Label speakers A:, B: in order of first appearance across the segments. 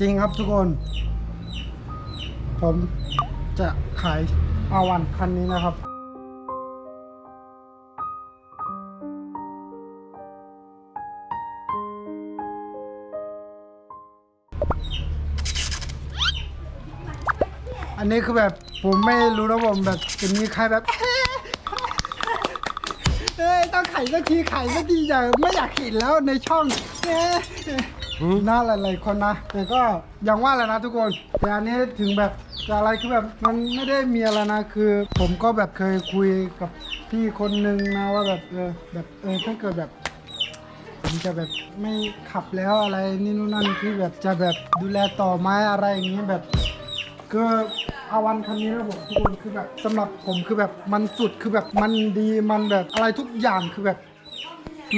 A: จริงครับทุกคน ผมจะขายอาวันคันนี้นะครับอันนี้คือแบบผมไม่รู้นะผมแบบจะมีใครแบบเอ้ยต้องไข่สักทีไข่สักทีอย่าไม่อยากเห็นแล้วในช่องเอ้ย น่าหลายๆคนนะ แต่ก็อย่างว่าแหละนะทุกคน แต่อันนี้ถึงแบบจะอะไรคือแบบมันไม่ได้มีอะไรนะคือ ผมก็แบบเคยคุยกับพี่คนนึงนะว่าแบบเออแบบเออถ้าเกิดแบบผมจะแบบไม่ขับแล้วอะไรนี่นู่นนั่นที่แบบจะแบบดูแลต่อไม้อะไรอย่างนี้ยแบบคืออาวันคันนี้นะผมทุกคนคือแบบสำหรับผมคือแบบมันสุดคือแบบมันดีมันแบบอะไรทุกอย่างคือแบบ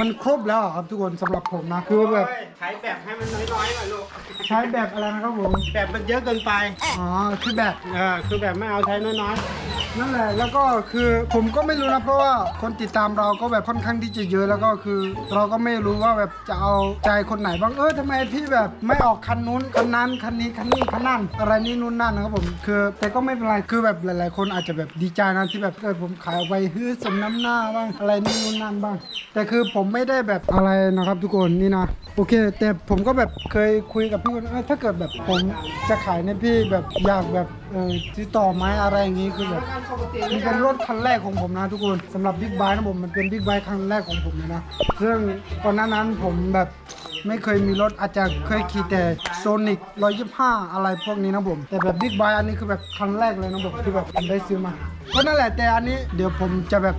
A: มันครบแล้วครับทุกคนสำหรับผมนะคือแบบ
B: ใช้แบบให้มันน้อยๆหน่อยลูก
A: ใช้แบบอะไรนะครับผม
B: แบบมันเยอะเกินไป
A: อ๋อ คือแบบ
B: เออ คือแบบไม่เอาใช้น้อย
A: นั่นแหละ แล้วก็คือผมก็ไม่รู้นะ เพราะว่าคนติดตามเราก็แบบค่อนข้างที่จะเยอะ แล้วก็คือ เราก็ไม่รู้ว่าแบบจะเอาใจคนไหนบ้าง เออทำไมพี่แบบไม่ออกคันนู้นคันนั้นคันนี้คันนี้คันนั้นอะไรนี่นู่นนั่นนะครับผม คือ แต่ก็ไม่เป็นไร คือแบบหลาย ๆ คนอาจจะแบบดีใจนะที่แบบเออผมขายออกไปฮือสมน้ำหน้าบ้าง อะไรนี่นู่นนั่นบ้าง แต่คือผมไม่ได้แบบอะไรนะครับทุกคนนี่นะ โอเคแต่ผมก็แบบเคยคุยกับพี่คนเออถ้าเกิดแบบผมจะขายในยพี่แบบอยากแบบเออซื้อต่อไม้อะไรอย่างงี้คือแบบมันเป็นรถคันแรกของผมนะทุกคนสำหรับบิ๊กไบค์นะผมมันเป็นบิ๊กไบค์คันแรกของผมเลยนะซึ่งก่อนหน้านั้นผมแบบไม่เคยมีรถอาจจะเคยขี่แต่โซนิก125อะไรพวกนี้นะผม แต่แบบบิ๊กไบค์อันนี้คือแบบคันแรกเลยนะผมที่แบบผมได้ซื้อมาก็นั่นแหละแต่อันนี้เดี๋ยวผมจะแบบ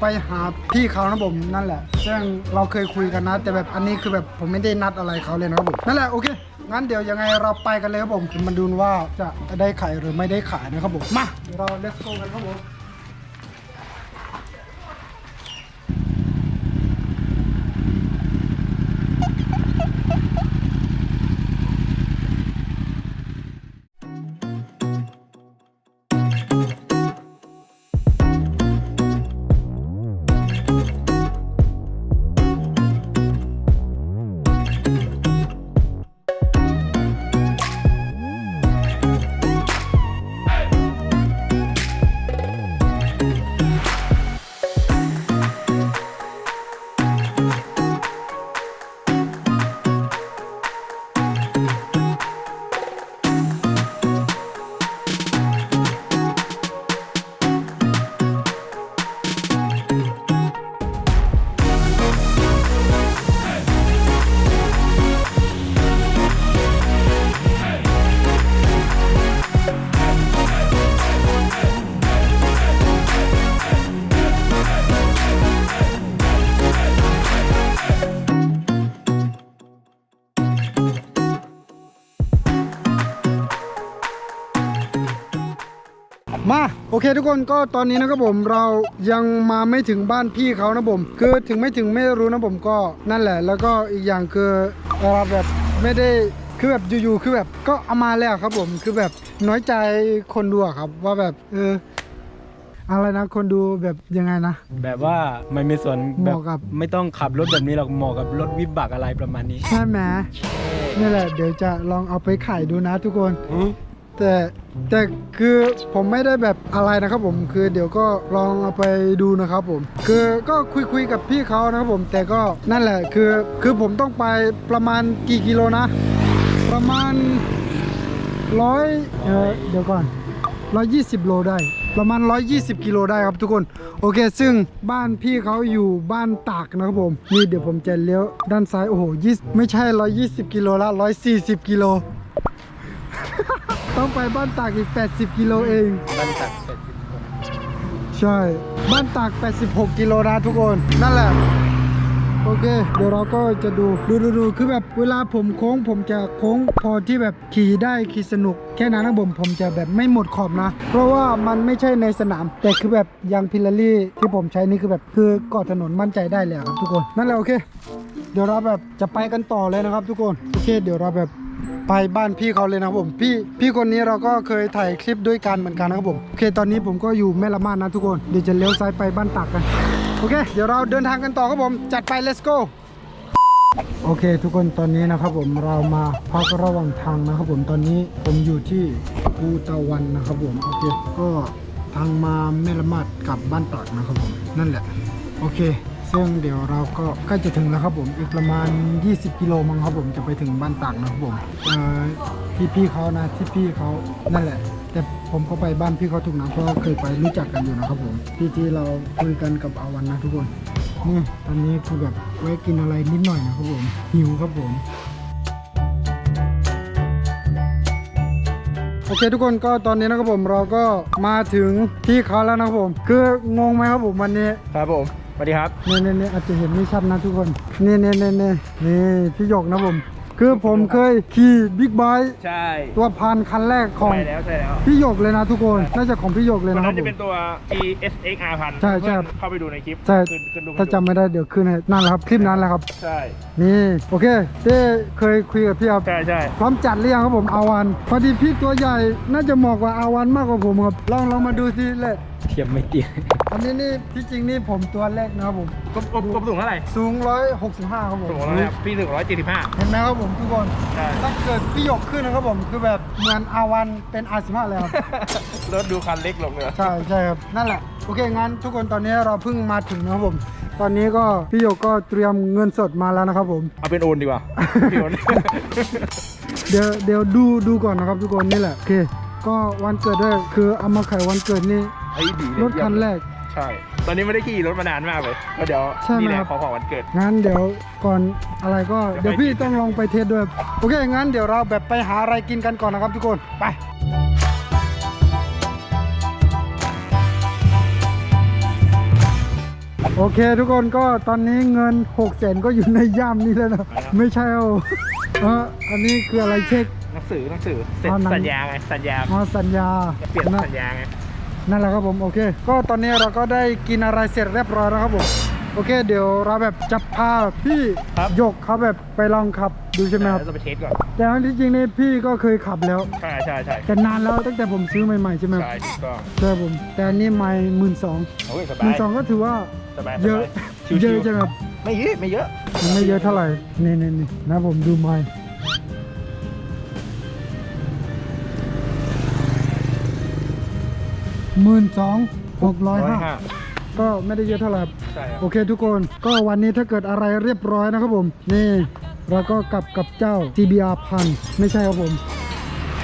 A: ไปหาพี่เขานะผมนั่นแหละซึ่งเราเคยคุยกันนะ แต่แบบอันนี้คือแบบผมไม่ได้นัดอะไรเขาเลยนะครับผมนั่นแหละโอเคงั้นเดี๋ยวยังไงเราไปกันเลยครับผมมาดูว่าจะได้ขายหรือไม่ได้ขายนะครับผมมาเดี๋ยวเรา let's go กันครับผม เคทุกคนก็ตอนนี้นะครับผมเรายังมาไม่ถึงบ้านพี่เขานะผมคือถึงไม่ถึงไม่รู้นะผมก็นั่นแหละ แล้วก็อีกอย่างคือเราแบบไม่ได้คือแบบอยู่ๆคือแบบก็เอามาแล้วครับผมคือแบบน้อยใจคนดูอะครับว่าแบบเอออะไรนะคนดูแบบยังไงนะ
B: ๆแบบว่ามันมีส่วน
A: เห
B: แบบ
A: มาะกับ
B: ไม่ต้องขับรถแบบนี้หรอกเหมาะกับรถวิบากอะไรประมาณนี้
A: ใช่ไหมนี่แหละเดี๋ยวจะลองเอาไปขายดูนะทุกคน แต่แต่คือผมไม่ได้แบบอะไรนะครับผมคือเดี๋ยวก็ลองเอาไปดูนะครับผม คือก็คุยคุยกับพี่เขานะครับผม แต่ก็นั่นแหละคือคือผมต้องไปประมาณกี่กิโลนะ ประมาณร้อยเออเดี๋ยวก่อน120โลได้ ประมาณ 120 กิโลได้ครับทุกคน โอเค ซึ่งบ้านพี่เขาอยู่บ้านตากนะครับผม นี่เดี๋ยวผมจะเลี้ยวด้านซ้าย โอ้โห20ไม่ใช่ 120 กิโลละ 140 กิโล ต้องไปบ้านตากอีก 80 กิโลเอง
B: บันตัดเสร็จ
A: ใช่ บ้านตาก 86 กิโลนะทุกคน นั่นแหละ โอเค เดี๋ยวเราก็จะดู ดูดูดูคือแบบเวลาผมโค้ง ผมจะโค้งพอที่แบบขี่ได้ขี่สนุก แค่นั้นนะผม ผมจะแบบไม่หมดขอบนะ เพราะว่ามันไม่ใช่ในสนาม แต่คือแบบยางพิลารี่ที่ผมใช้นี่คือแบบคือเกาะถนนมั่นใจได้เลยอะครับทุกคน นั่นแหละโอเค เดี๋ยวเราแบบจะไปกันต่อเลยนะครับทุกคน โอเค เดี๋ยวเราแบบ ไปบ้านพี่เขาเลยนะครับผมพี่พี่คนนี้เราก็เคยถ่ายคลิปด้วยกันเหมือนกันนะครับผมโอเคตอนนี้ผมก็อยู่แม่ละมาดนะทุกคนเดี๋ยวจะเลี้ยวซ้ายไปบ้านตากกันโอเค เดี๋ยวเราเดินทางกันต่อครับผมจัดไป let's go โอเค ทุกคนตอนนี้นะครับผมเรามาพักระหว่างทางนะครับผมตอนนี้ผมอยู่ที่ภูตะวันนะครับผมโอเคก็ทางมาแม่ละมาดกลับบ้านตากนะครับผมนั่นแหละ โอเค ซึ่งเดี๋ยวเราก็ใกล้จะถึงแล้วครับผม อีกประมาณ 20 กิโลมั้งครับผมจะไปถึงบ้านตากนะครับผมเอ่อที่พี่เขานะที่พี่เขานั่นแหละ แต่ผมก็ไปบ้านพี่เขาถูกนะเพราะเคยไปรู้จักกันอยู่นะครับผมที่ที่เราคุยกันกับอาวันนะทุกคนนี่ตอนนี้คือแบบไว้กินอะไรนิดหน่อยนะครับผมหิวครับผมโอเคทุกคนก็ตอนนี้นะครับผมเราก็มาถึงที่เขาแล้วนะครับผม คืองงไหมครับผมวันนี้
B: ครับผม สวัสดีครับ
A: เนี่ยเนี่ยเนี่ยอาจจะเห็นไม่ชัดนะทุกคนนี่เนี่ยเนี่ยเนี่ยนี่พี่หยกนะผม คือผมเคยขี่บิ๊กไบค์
C: ใช่
A: ตัวพันคันแรกของ
C: ใช่แล้วใช่แล้ว
A: พี่หยกเลยนะทุกคนน่าจะของพี่หยกเลย
C: ตัว
A: นะค
C: นั้
A: รับ
C: น
A: ผ
C: จะ
A: ม
C: เป็นตัว ESXR พัน
A: ใช่ใช่
C: เข้าไปดูในคลิป
A: ใช่
C: ขึ้นขึ้นดู
A: ถ้าจำไม่ได้เดี๋ยวขึ้นให้นั่นแหละครับคลิปนั้นแหละครับ
C: ใช่
A: นี่โอเคเต้เคยคุยกับพี่ครับ
C: ใช่ใช่
A: พร้อมจัดหรือยังครับผมอาวันพอดีพี่ตัวใหญ่น่าจะเหมาะกว่าอาวันมากกว่าผมครับลองลองมาดูสิเลย
B: เทียมไม่เตีย
A: อันนี้นี่ที่จริงนี่ผมตัวเล็กนะครับผม
C: กบกบกบสูงเท่าไหร่
A: สูง 165 ครับผม
C: สูงเท่าไหร่ครับพี่ถึงร้อยเจ็ดสิบห้า
A: เห็นไหมครับผมทุกคน
C: ใช่
A: ถ้าเกิดพี่หยกขึ้นนะครับผมคือแบบเหมือนอาวันเป็นอาสิมาเลยครับ
C: รถดูคันเล็กลงเลย
A: ใช่ใช่ครับนั่นแหละโอเคงั้นทุกคนตอนนี้เราเพิ่งมาถึงนะครับผม ตอนนี้ก็พี่หยกก็เตรียมเงินสดมาแล้วนะครับผม
C: เอาเป็นโอนดีกว่าพี่โอน
A: เดี๋ยวเดี๋ยวดูดูก่อนนะครับทุกคนนี่แหละโอเค ก็วันเกิดด้วยคือเอามาขายวันเกิดนี่
C: ไอ้ดีเลย
A: รถคันแรก
C: ใช่ ตอนนี้ไม่ได้ขี่รถมานานมากเลยก็เดี๋ยว
A: ใช่ไหม
C: นี่แห
A: ครั
C: ละ
A: บ
C: ของของวันเกิด
A: งั้นเดี๋ยวก่อนอะไรก็
C: เดี๋
A: เดี๋
C: ย
A: ยวว
C: ไป
A: พี่ต้องลองไปเทสด้วย โอเค งั้นเดี๋ยวเราแบบไปหาอะไรกินกันก่อนนะครับทุกคน ไป โอเคทุกคนก็ตอนนี้เงิน6 0แสนก็อยู่ในย่ามนี้แล้วนะ ไม่ใช่เอาเอออันนี้คืออะไรเช็ค
C: หนังสือหนังสือเซ็น
A: เอาหนัง
C: สัญญาไงสัญญา
A: อ๋อสัญญา
C: เปลี่ยน
A: นะ
C: สัญญาไง
A: นั่นแหละครับผมโอเค ก็ตอนนี้เราก็ได้กินอะไรเสร็จเรียบร้อยแล้วครับผมโอเค เดี๋ยวเราแบบจะพาพี่หยกเขาแบบไปลองขับดูใช่ไหมครับ
C: เราไปเทสก่อน
A: แต่อันที่จริงนี่พี่ก็เคยขับแล้ว
C: ใช่ใช่ใช่
A: แต่นานแล้วตั้งแต่ผมซื้อใหม่ๆใช่ไหมครับ
C: ใช่ถูกต้อง
A: ใช่ผม แต่อันนี่ไม่หมื่นสอง
C: โอ้ยส
A: ห
C: บา
A: มื่
C: ย
A: นสองก็ถือว่า
C: สบาย
A: เยอะ
C: สบาย
A: เยอะ
C: ชิวๆ
A: ใช่ไหมครับ
C: ไม่เยอะไม่เยอะ
A: มันไม่เยอะเท่าไหร่นี่นี่นี่นะผมดูไม่ หมื่นสองหกร้อยห้าก็ไม่ได้เยอะเท่าไหร่ครับ
C: ใช่ครับ
A: โอเคทุกคน ก็วันนี้ถ้าเกิดอะไรเรียบร้อยนะครับผม นี่ เราก็กลับกับเจ้า CBR พันไม่ใช่ครับผม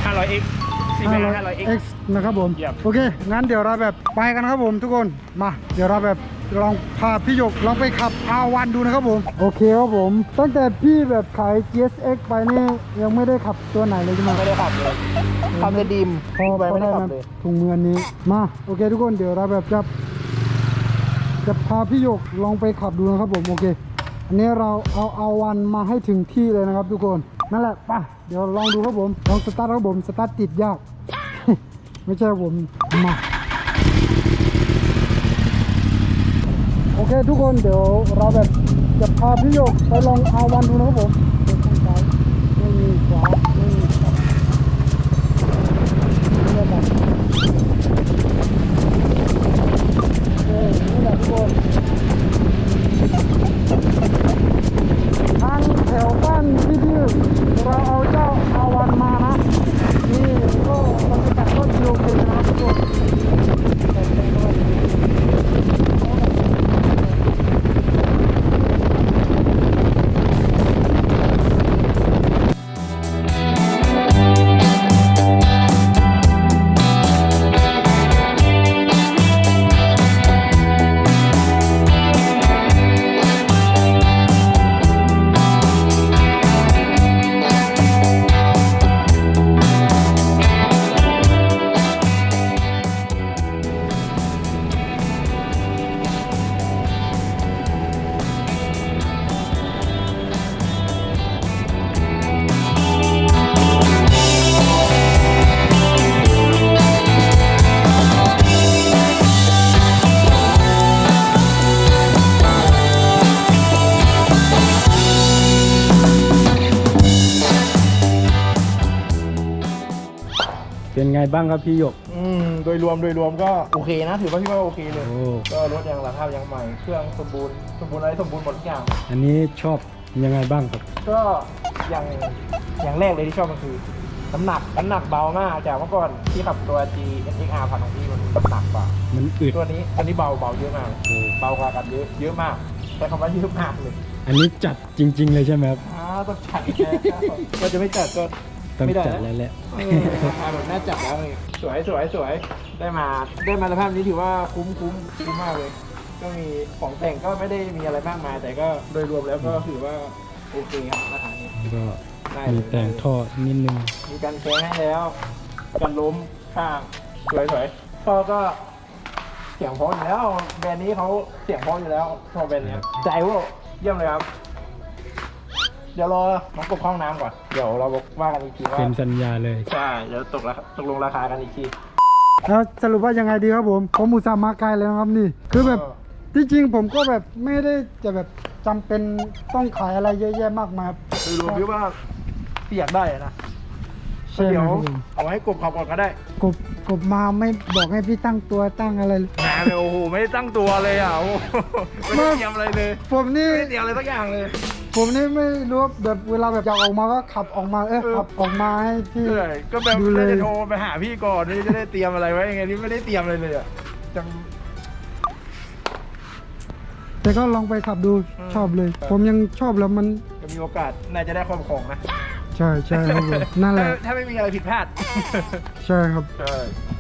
C: 500x ซีแมน 500x
A: X นะครับผมโอเค งั้นเดี๋ยวเราแบบไปกันครับผมทุกคน มา เดี๋ยวเราแบบลองพาพี่หยกลองไปขับ R1 ดูนะครับผม โอเคครับผม ตั้งแต่พี่แบบขาย GSX ไปนี่ยังไม่ได้ขับตัวไหนเลยใช่ไหม
C: ไม่ได้ขับเลยขับแต่ดิม
A: พอ
C: ไปไม่ได้
A: ได้
C: ขับเลย
A: ถุงมืออันนี้ มา โอเคทุกคน เดี๋ยวเราแบบจะจะพาพี่หยกลองไปขับดูนะครับผม โอเค อันนี้เราเอาเอาวันมาให้ถึงที่เลยนะครับทุกคน นั่นแหละไปเดี๋ยวลองดูครับผม ลองสตาร์ทครับผม สตาร์ทติดยาก ไม่ใช่ผมมาโอเคทุกคนเดี๋ยวเราแบบจะพาพี่โยกไปลองอาวันดูนะครับผม
B: เป็นไงบ้างครับพี่หยก
C: อืมโดยรวมโดยรวมก็โอเคนะ ถือว่าพี่ว่าโอเคเลย
B: โอ้
C: ก็รถยังราคายังใหม่ เครื่องสมบูรณ์สมบูรณ์อะไรสมบูรณ์หมดทุกอย่าง
B: อันนี้ชอบยังไงบ้างครับ
C: ก็อย่างอย่างแรกเลยที่ชอบมันคือน้ำหนักน้ำหนักเบามากจากเมื่อก่อนที่ขับตัว G S X R พันของพี่มันน้ำหนักกว่า
B: มันอึด
C: ตัวนี้อันนี้เบาเบาเยอะมาก
B: โอ้
C: เบากว่ากันเยอะเยอะมากใช้คำว่าเยอะมากเลย
B: อันนี้จัดจริง ๆ เลยใช่ไหมครับ
C: อ้าวต้องจัดแล้วก็จะไม่จัดก็
B: ต้อง
C: ไม่ได้
B: จัด
C: นะ
B: แล้วแหละ
C: เออราคาแบบน่าจับแล้วเลยสวยสวยสวยได้มาได้มาสภาพนี้ถือว่าคุ้มคุ้มคุ้มมากเลย ก็มีของแต่งก็ไม่ได้มีอะไรมากมาย แต่ก็โดยรวมแล้วก็ถือว่าโอเคครับราคานี้
B: แล้วก็
C: ได้
B: มี
C: เลย
B: แต่งท่อนิดนึง
C: มีการแข้งให้แล้วกันล้มข้างสวยสวยพอก็เสียงเพออยู่แล้วแบรนด์นี้เขาเสียงเพออยู่แล้วชอบแบรนด์เนี้ยใจว่าเยี่ยมเลยครับ เดี๋ยวรอน้องกบเข้าห้องน้ำก่อน เดี๋ยวเราว่ากันอีกทีว่า
B: เซ็นสัญญาเลย
C: ใช่เดี๋ยวตกราคาตกลงราคากันอีกที
A: แล้วสรุปว่ายังไงดีครับผม ผมอุตส่าห์มาไกลเลยนะครับนี่ คือแบบที่จริงผมก็แบบไม่ได้จะแบบจำเป็นต้องขายอะไรเยอะแยะมากมายครับ
C: โดยรวมพี่ว่าเปียกได้อะนะ
A: ใช่
C: เดี๋ยว
A: ครับผม
C: เอาไว้ให้กบขับก่อนก็ได้
A: กบกบมาไม่บอกให้พี่ตั้งตัวตั้งอะไรเลย
C: หนาเลยโอ้โหไม่ได้ตั้งตัวเลยอะโอ้โหไม่ได้เตรียมอะไรเลย
A: ผมนี่
C: ไม่ได้เตรียมอะไรสักอย่างเลย
A: ผมนี่ไม่รู้ว่าแบบเวลาแบบอยากออกมาก็ขับออกมาเออ
C: เออ
A: ขับออกมาให้พี่
C: ใช่ก็แบบ
A: ดูเลย
C: น่าจะโทรไปหาพี่ก่อนนี่จะได้เตรียมอะไรไว้ยังไงนี่ไม่ได้เตรียมอะไรเลยอะจัง
A: แต่ก็ลองไปขับดู
C: อืม
A: ชอบเลย ผมยังชอบแล้วมัน
C: จะมีโอกาสน่าจะได้ความของนะ
A: ใช่ใช่ครับผมนั่นแหละ
C: ถ้าถ้าไม่มีอะไรผิดพลาด
A: ใช่ครับ
C: ใช่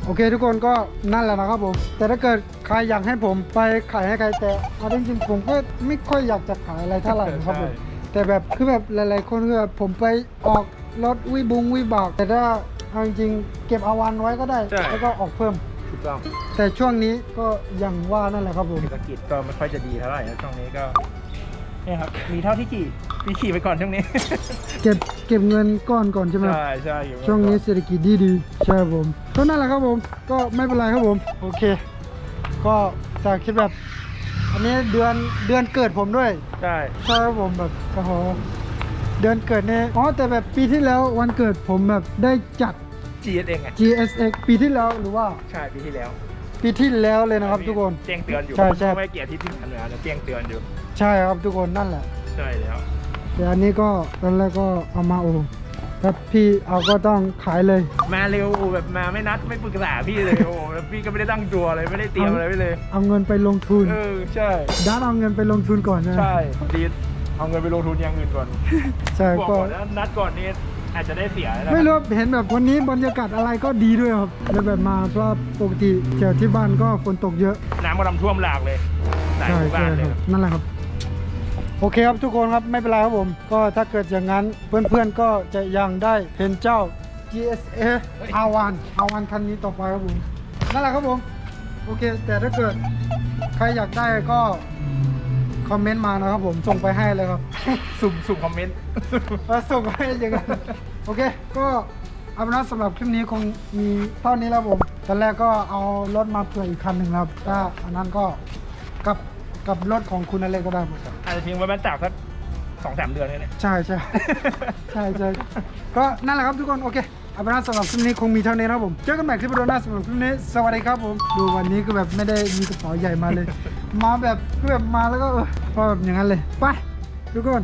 A: โอเคทุกคนก็นั่นแหละนะครับผม แต่ถ้าเกิดใครอยากให้ผมไปขายให้ใครแต่เอาจริงๆผมก็ไม่ค่อยอยากจะขายอะไรเท่าไหร่นะครับผมแต่แบบคือแบบหลาย ๆ คนคือแบบผมไปออกรถวิบุงวิบาก แต่ถ้าเอาจริงๆเก็บเอาวันไว้ก็ได้แล้วก็ออกเพิ่ม
C: ถูกต้อง
A: แต่ช่วงนี้ก็อย่างว่านั่นแหละครับผม
C: เศรษฐกิจก็ไม่ค่อยจะดีเท่าไหร่นะช่วงนี้ก็เนี่ยครับมีเท่าที่ขี่มีขี่ไปก่อนช่วงนี้
A: เก็บเก็บเงินก้อนก่อนใช่ไหม
C: ใช่ใช่อยู่
A: ช่วงนี้เศรษฐกิจดีดีๆใช่ครับผมก็นั่นแหละครับผมก็ไม่เป็นไรครับผมโอเค ก็จากคิดแบบ อันนี้เดือนเดือนเกิดผมด้วย
C: ใช่
A: ใช่ครับผมแบบโอ้โหเดือนเกิดเนี่ยอ๋อแต่แบบปีที่แล้ววันเกิดผมแบบได้จัด
C: จีเองไง
A: GSX ปีที่แล้วหรือว่า
C: ใช่ปีที่แล้ว
A: ปีที่แล้วเลยนะครับ ทุกคน
C: แจ้งเตือนอยู่
A: ใช่ใช่
C: ไม่เกียรติที่ที่ผ่านมาแต่แจ้งเตือนอยู่
A: ใช่ครับทุกคนนั่นแหละ
C: ใช่แล้ว
A: แต่อันนี้ก็ตอนแรกก็เอามาโอ้แบบพี่เอาก็ต้องขายเลย
C: มาเร็วแบบมาไม่นัดไม่ปรึกษาพี่เลยโอ้โหแล้วพี่ก็ไม่ได้ตั้งตัวเลยไม่ได้เตรียมอะไรไว้เลย
A: เอาเงินไปลงทุน
C: เออใช่
A: ด้านเอาเงินไปลงทุนก่อนนะ
C: ใช่ดีเอาเงินไปลงทุนอย่างอื่นก่อน
A: ใช่
C: บอก
A: ก็
C: ก่อนนะนัดก่อนนี้อาจจะได้เสียนะ
A: ไม่รู้เห็นแบบวันนี้บรรยากาศอะไรก็ดีด้วยครับแล้วแบบมาเพราะปกติแถวที่บ้านก็ฝนตกเยอะ
C: น้ำก็ทำท่วมหลากเลยหลาย
A: ใช่
C: หมู่บ้า
A: ใช่
C: นเล
A: ค
C: ย
A: รับนั่นแหละครับ โอเคครับทุกคนครับไม่เป็นไรครับผม ก็ถ้าเกิดอย่างนั้นเพื่อนๆก็จะยังได้เห็นเจ้า GSA R1 R1 คันนี้ต่อไปครับผมนั่นแหละครับผม โอเค แต่ถ้าเกิดใครอยากได้ก็คอมเมนต์มานะครับผมส่งไปให้เลยครับ
C: สุ่มสุ่มคอมเมนต์
A: เออส่งให้อย่างนั้นโอเค ก็เอาเป็นว่าสำหรับคลิปนี้คงมีเท่านี้แล้วผมตอนแรกก็เอารถมาเผื่ออีกคันหนึ่งครับถ้าอันนั้นก็กับ กับรถของคุณอะไรก็ได้หมดครับ
C: อาจจะทิ้งไว้มันตากสักสองสามเดือนเลยเนี่ย
A: ใช่ใช่ ใช่ใช่ก็นั่นแหละครับทุกคน โอเคเอาเป็นว่าสำหรับคลิปนี้คงมีเท่านี้นะครับผมเจอกันใหม่คลิปวิดีโอหน้าสำหรับคลิปนี้สวัสดีครับผมดูวันนี้คือแบบไม่ได้มีกระเป๋าใหญ่มาเลย มาแบบคือแบบมาแล้วก็เออพอแบบอย่างนั้นเลยไปทุกคน